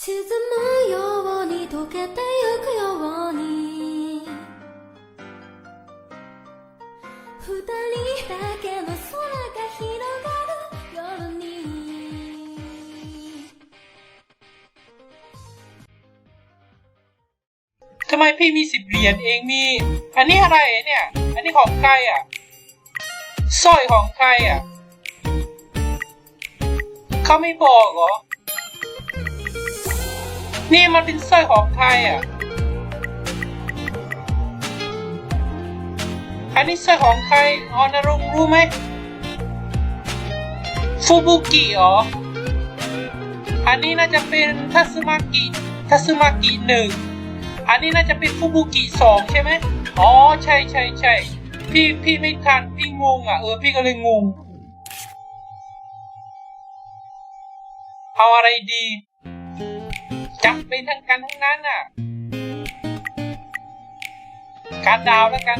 沈むように溶けてゆくように二人だけの空が広がる夜に ทำไมพี่มีสิบเหรียญเองมี อันนี้อะไรเนี่ย อันนี้ของใครอ่ะสร้อยของใครอ่ะเขาไม่บอกเหรอ นี่มันเป็นสร้อยของใครอะ อันนี้สร้อยของใครออนรงรู้ไหม ฟูบุกิเหรอ อันนี้น่าจะเป็นทัสมากิ ทัสมากิหนึ่ง อันนี้น่าจะเป็นฟูบุกิสองใช่ไหมอ๋อ ใช่ใช่ใช่พี่พี่ไม่ทันพี่งงอะ เออ พี่ก็เลยงง เอาอะไรดี จับเป็นทั้งกันทั้งนั้นอะ การดาวแล้วกัน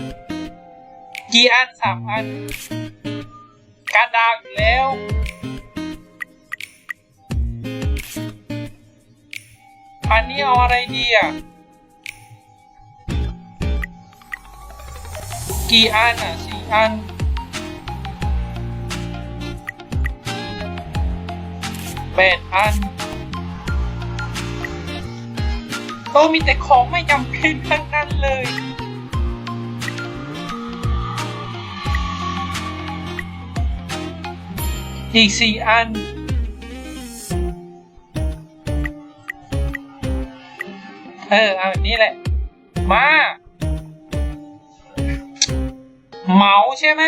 กี่อันสามอัน การดาวอยู่แล้ว อันนี้เอาอะไรดีอะ กี่อันอะสี่อันแปดอัน โอ้มีแต่ของไม่จำเป็นทั้งนั้นเลย อีกสี่อัน เออ เอาแบบนี้แหละ มาเหมาใช่ไหม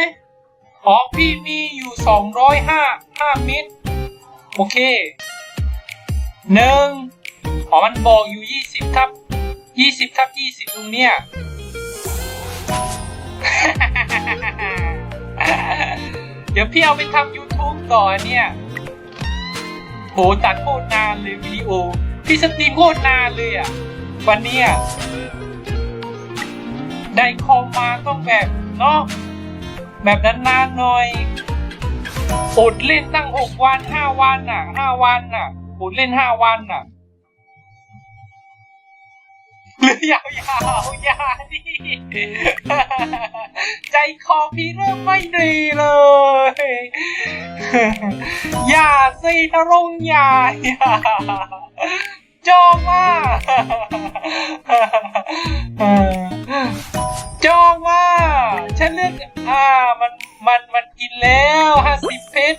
อ๋อพี่มีอยู่สองร้อยห้าห้ามิตร โอเคหนึ่งอ๋อมันบอกอยู่ยี่สิบ ทับยี่สิบทับยี่สิบตรงเนี้ยเดี๋ยวพี่เอาไปทำ YouTube ต่อเนี่ยโหตัดโคตรนานเลยวิดีโอ พี่สตรีมโคตรนานเลยอะ วันเนี้ยได้คอมมาต้องแบบเนาะแบบนานหน่อยอดเล่นตั้งหกวันห้าวันน่ะห้าวันน่ะอดเล่นห้าวันน่ะ หรือยาวยาวยาดิใจคอพี่เริ่มไม่ดีเลย อย่าสิทะลงอย่าอย่จอมาจอมาฉันเลือกอ่ามันมันมันกินแล้วห้าสิบเพช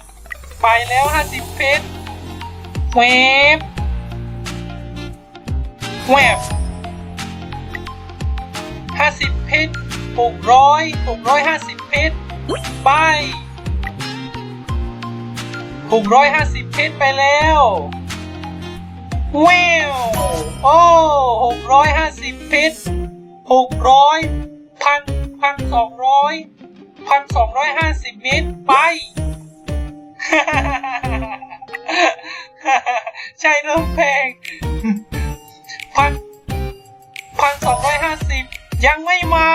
ไปแล้วห้าสิบเพชรเวฟเวฟ ห้าสิบพชร้อยหกร้อยห้าสิบพชรไปหกร้อยห้าสิบพชรไปแล้วแววโอ้หกร้อยห้าสิบพชร้อยพันพันสองร้อยพันสองร้อยห้าสิบเมตรไป ใช่เริ่มแพงพันพันสองร้อยห้าสิบ ยังไม่มา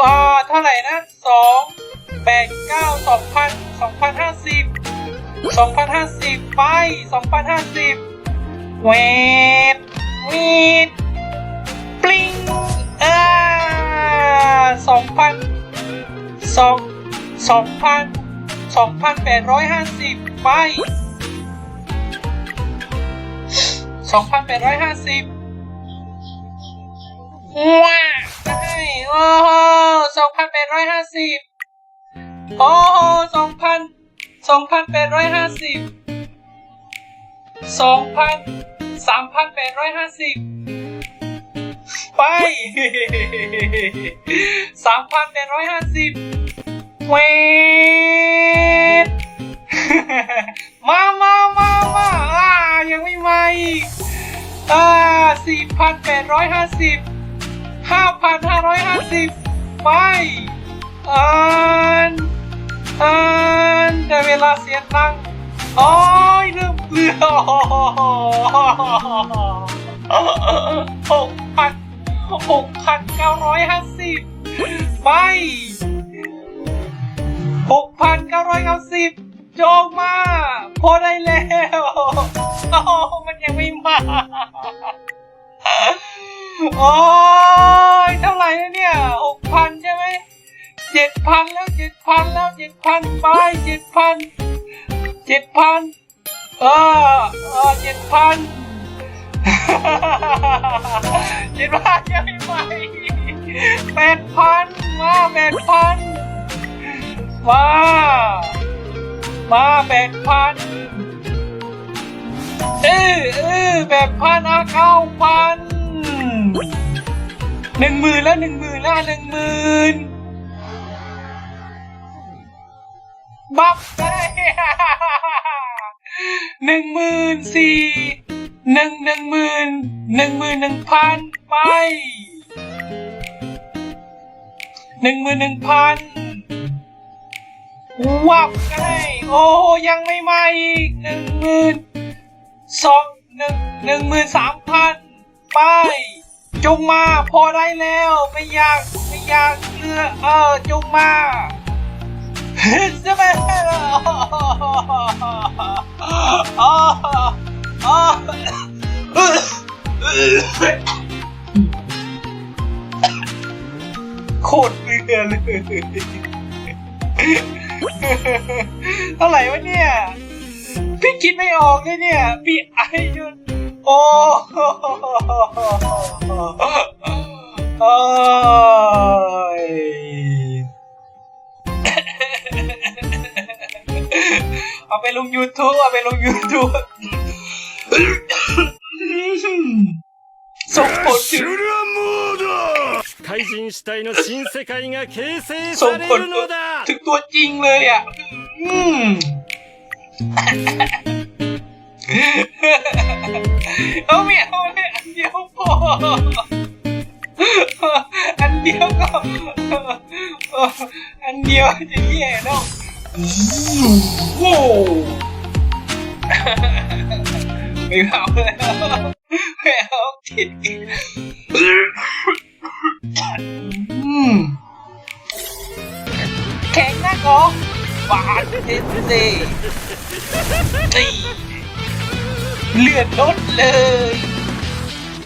อ่าเท่าไหร่นะสองแปดเก้าสองพันสองพันห้าสิบสองพันห้าสิบไปสองพันห้าสิบเวทวีดปลิงอ่าสองพันสองสองพันสองพันแปดร้อยห้าสิบไปสองพันแปดร้อยห้าสิบ ว้าได้โอ้โหสองพันแปดร้อยห้าสิบโอ้โหสองพันสองพันแปดร้อยห้าสิบสองพันสามพันแปดร้อยห้าสิบไปสามพันแปดร้อยห้าสิบเวทมามามามาอ่ายังไม่มาอีกอ่าสี่พันแปดร้อยห้าสิบ 5,550 ไปอันอันแต่เวลาเสียตังค์โอ้ยเริ่มเลือหกพันหกพันเก้าร้อยห้าสิบไปหกพันเก้าร้อยเก้าสิบจองมา พอได้แล้วโอ้มันยังไม่มาโอ้ เจ็ดพันแล้วเจ็ดพันไปเจ็ดพันเจ็ดพันเออเออเจ็ดพันเจ็ดพันยังไม่ไหวแปดพันมาแปดพันมามาแปดพันเออเออแปดพันอะเก้าพันหนึ่งหมื่นแล้วหนึ่งหมื่นแล้วหนึ่งหมื่น หนึ่งหมื่นสี่หนึ่งหนึ่งหมื่นหนึ่งหมื่นหนึ่งพันไปหนึ่งหมื่นหนึ่งพันวับก็ได้โอ้ยังไม่มาอีกหนึ่งหมื่นสองหนึ่งหนึ่งหมื่นสามพันไปจงมาพอได้แล้วไม่อยากไม่อยากเลือเออจงมา จะไปโคตรเบื่อเลยเท่าไหร่วะเนี่ย พี่คิดไม่ออกเลยเนี่ย พี่ไอยุนโอ้ ไปลง YouTube เอาไปลง YouTube ส่งผลถึง ルアモード怪人死体の新世界が形成 ส่ง され ผล るのだ ถึงตัวจริงเลยอ่ะ อืม เอาไม่เอาเลยอันเดียวพอ อันเดียวก็ อันเดียวจะแย่แล้ว โว้ไม่เอาแล้วไม่เอาผิดแข็งนักเหรอหวานเด็ดเลยนี่เลือดลดเลย